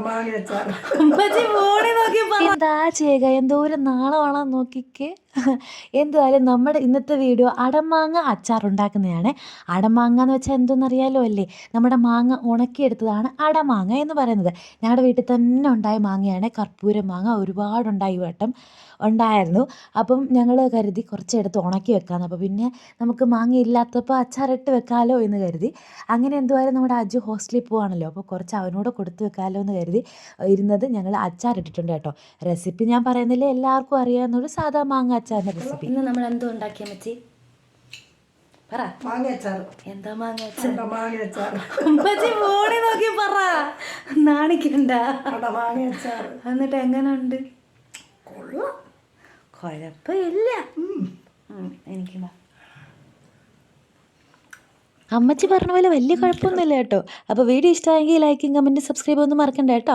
മാങ്ങ അച്ചാർ ഉമ്മച്ചി ഫോണിൽ നോക്കി എന്താ ചെയ്യുക എന്തോരം നാളമാണെന്ന് നോക്കിക്കേ. എന്തായാലും നമ്മുടെ ഇന്നത്തെ വീഡിയോ അടമാങ്ങ അച്ചാർ ഉണ്ടാക്കുന്നതാണ്. അടമാങ്ങ എന്ന് വെച്ചാൽ എന്തെന്നറിയാലോ അല്ലേ? നമ്മുടെ മാങ്ങ ഉണക്കിയെടുത്തതാണ് അടമാങ്ങ എന്ന് പറയുന്നത്. ഞങ്ങളുടെ വീട്ടിൽ തന്നെ ഉണ്ടായ മാങ്ങയാണ്. കർപ്പൂര മാങ്ങ ഒരുപാടുണ്ടായി വട്ടം ഉണ്ടായിരുന്നു. അപ്പം ഞങ്ങൾ കരുതി കുറച്ചെടുത്ത് ഉണക്കി വെക്കാമെന്ന് അപ്പോൾ പിന്നെ നമുക്ക് മാങ്ങ ഇല്ലാത്തപ്പോൾ അച്ചാറിട്ട് വെക്കാമല്ലോ എന്ന് കരുതി. അങ്ങനെ എന്തുവായാലും നമ്മുടെ അജു ഹോസ്റ്റലിൽ പോവാണല്ലോ. അപ്പോൾ കുറച്ച് അവനോട് കൊടുത്ത് വെക്കാമല്ലോ എന്ന് കരുതി. ഇരുന്നത് ഞങ്ങൾ അച്ചാറിട്ടിട്ടുണ്ട് കേട്ടോ. റെസിപ്പി ഞാൻ പറയുന്നില്ല എല്ലാവർക്കും അറിയാവുന്ന ഒരു സാധാ മാങ്ങ അച്ചാറിന്റെ റെസിപ്പി ഇന്ന് നമ്മൾ എന്തോ ഉണ്ടാക്കിയ മച്ചി പറ. മാങ്ങ അച്ചാർ എന്താ മാങ്ങ അച്ചാർ മാങ്ങ അച്ചാർ ഉമ്മച്ചി ഫോണിൽ നോക്കി പറ. നാണിക്കണ്ട. അട മാങ്ങ അച്ചാർ എന്നിട്ട് എങ്ങനെയുണ്ട് കൊള്ളാം. കുഴപ്പമില്ല. ഉം, എനിക്ക് വാ. അമ്മച്ചി പറഞ്ഞ പോലെ വലിയ കുഴപ്പമൊന്നുമില്ല കേട്ടോ. അപ്പോൾ വീഡിയോ ഇഷ്ടമായെങ്കിൽ ലൈക്കും കമന്റ് സബ്സ്ക്രൈബ് ഒന്നും മറക്കണ്ട കേട്ടോ.